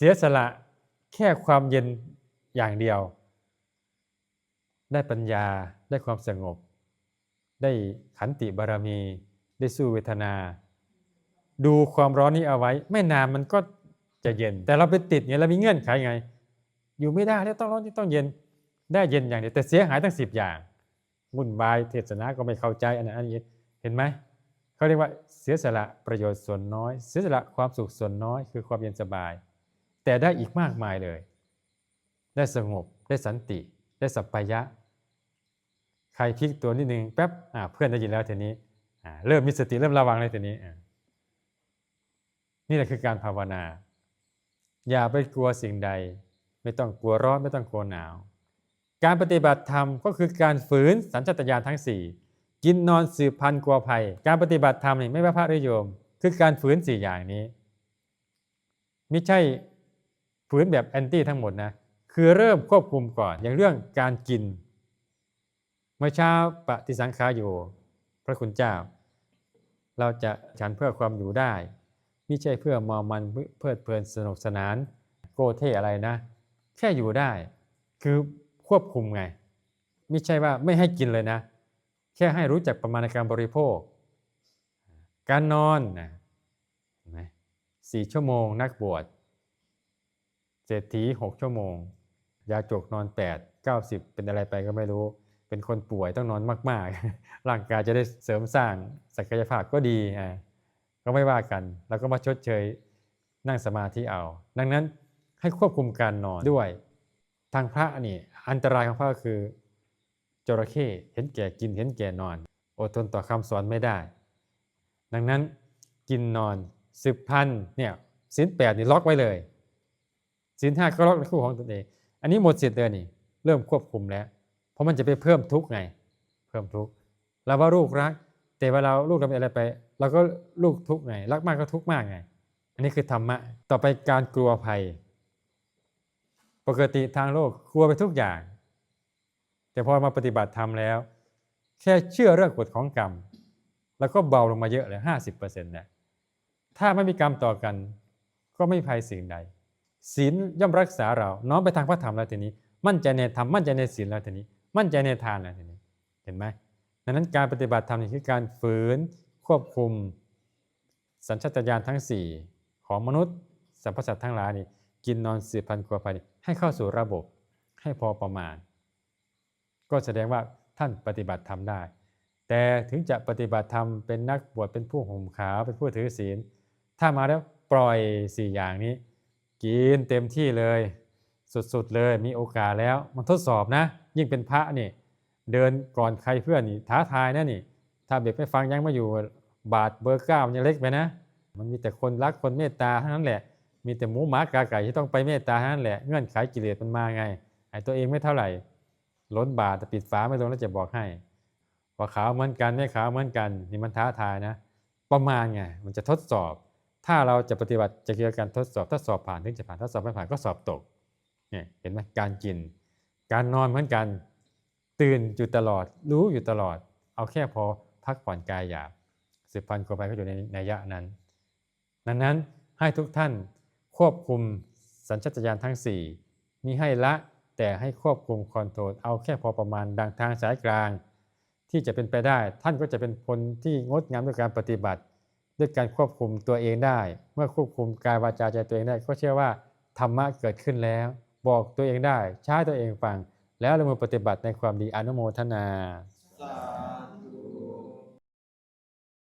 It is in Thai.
เสียสละแค่ความเย็นอย่างเดียว ได้ปัญญาได้ความสงบ ได้ขันติบารมี ได้สู้เวทนา ดูความร้อนนี้เอาไว้ ไม่นานมันก็จะเย็น แต่เราไปติดไงเรามีเงื่อนไขไง อยู่ไม่ได้แล้ต้องร้อนที่ต้องเย็นได้เย็นอย่างเดียวแต่เสียหายทั้งสิบอย่างวุ่นวายเทศนาก็ไม่เข้าใจอันนั้นอันนี้เห็นไหมเขาเรียกว่าเสียสละประโยชน์ส่วนน้อย เสียสละความสุขส่วนน้อย คือความเย็นสบาย แต่ได้อีกมากมายเลย ได้สงบได้สันติ ได้สัพพยะ ใครพลิกตัวนิดนึงแป๊บเพื่อนได้ยินแล้วทีนี้เริ่มมีสติเริ่มระวังเลยทีนี้นี่แหละคือการภาวนา อย่าไปกลัวสิ่งใด ไม่ต้องกลัวร้อนไม่ต้องกลัวหนาว การปฏิบัติธรรมก็คือการฝืนสัญชาตญาณทั้ง 4 กินนอนสืบพันธุ์กลัวภัย การปฏิบัติธรรมนี่ไม่ว่าพระหรือโยม คือการฝืนสี่อย่างนี้ ไม่ใช่ ฝืนแบบแอนตี้ทั้งหมดนะคือเริ่มควบคุมก่อนอย่างเรื่องการกิน เมื่อเช้าปฏิสังขาอยู่ พระคุณเจ้า เราจะฉันเพื่อความอยู่ได้ไม่ใช่เพื่อมอมันเพลิดเพลินสนุกสนาน โกเทอะไรนะ แค่อยู่ได้ คือควบคุมไง ไม่ใช่ว่าไม่ให้กินเลยนะ แค่ให้รู้จักประมาณการบริโภค การนอนนะเห็นไหมสี่ชั่วโมงนักบวช เศรษฐีหกชั่วโมง ยาจกนอนแปดเก้าสิบเป็นอะไรไปก็ไม่รู้ เป็นคนป่วยต้องนอนมาก ๆ ร่างกายจะได้เสริมสร้างศักยภาพก็ดีอะก็ไม่ว่ากัน แล้วก็มาชดเชยนั่งสมาธิเอา ดังนั้นให้ควบคุมการนอนด้วย ทางพระนี่อันตรายของพระก็คือจระเข้เห็นแก่กินเห็นแก่นอน อดทนต่อคำสอนไม่ได้ ดังนั้นกินนอนสิบพันเนี่ยสินแปดนี่ล็อกไว้เลย สินห้าก็ล็อกในคู่ของตนเอง อันนี้หมดสิทธิ์เลยนี่ เริ่มควบคุมแล้ว เพราะมันจะไปเพิ่มทุกข์ไง เพิ่มทุกข์เราว่าลูกรัก แต่เวลาลูกทำอะไรไปเราก็ลูกทุกข์ไง รักมากก็ทุกข์มากไง อันนี้คือธรรมะ ต่อไปการกลัวภัย ปกติทางโลกกลัวไปทุกอย่าง แต่พอมาปฏิบัติธรรมแล้ว แค่เชื่อเรื่องกฎของกรรม แล้วก็เบาลงมาเยอะเลยห้าสิบเปอร์เซ็นต์นะถ้าไม่มีกรรมต่อกัน ก็ไม่ภัยสิ่งใด ศีลย่อมรักษาเราน้อมไปทางพระธรรมแล้วทีนี้ มั่นใจในธรรมมั่นใจในศีลแล้วทีนี้ มั่นใจในทานแล้วทีนี้ เห็นไหมดังนั้นการปฏิบัติธรรมนี่คือการฝืนควบคุม สัญชาตญาณทั้ง 4 ของมนุษย์สรรพสัตว์ทั้งหลายนี่กินนอนสืบพันธุ์กว่าไปนี่ให้เข้าสู่ระบบให้พอประมาณ ก็แสดงว่าท่านปฏิบัติธรรมได้ แต่ถึงจะปฏิบัติธรรมเป็นนักบวชเป็นผู้ห่มขาวเป็นผู้ถือศีล ถ้ามาแล้วปล่อยสี่อย่างนี้ กินเต็มที่เลย สุดๆเลยมีโอกาสแล้ว มันทดสอบนะ ยิ่งเป็นพระนี่เดินก่อนใครเพื่อนนี่ท้าทายนะนี่ ถ้าเด็กไม่ฟังยังมาอยู่บาทเบอร์เก้ามันยังเล็กไปนะ มันมีแต่คนรักคนเมตตาเท่านั้นแหละ มีแต่หมูหมากาไก่ที่ต้องไปเมตตาเท่านั้นแหละเงื่อนไขกิเลสมันมาไงไอ้ตัวเองไม่เท่าไหร่ ล้นบาทแต่ปิดฝาไม่ลงแล้วจะบอกให้ว่าขาวเหมือนกันไม่ขาวเหมือนกัน นี่มันท้าทายนะ ประมาณไงมันจะทดสอบ ถ้าเราจะปฏิบัติจะเกี่ยวกับการทดสอบถ้าสอบผ่านถึงจะผ่านถ้าสอบไม่ผ่านก็สอบตกเนี่ยเห็นไหมการกิน การนอนเหมือนกัน ตื่นอยู่ตลอด รู้อยู่ตลอด เอาแค่พอพักผ่อนกายหยาบสิบพันกว่าไปก็อยู่ในในยะนั้นดังนั้นให้ทุกท่านควบคุมสัญชาตญาณทั้ง 4 มีให้ละแต่ให้ควบคุมคอนโทรลเอาแค่พอประมาณดังทางสายกลาง ที่จะเป็นไปได้ท่านก็จะเป็นคนที่งดงามด้วยการปฏิบัติ ด้วยการควบคุมตัวเองได้ เมื่อควบคุมกายวาจาใจตัวเองได้ ก็เชื่อว่าธรรมะเกิดขึ้นแล้ว บอกตัวเองได้ใช้ตัวเองฟัง แล้วลงมือปฏิบัติในความดีอนุโมทนา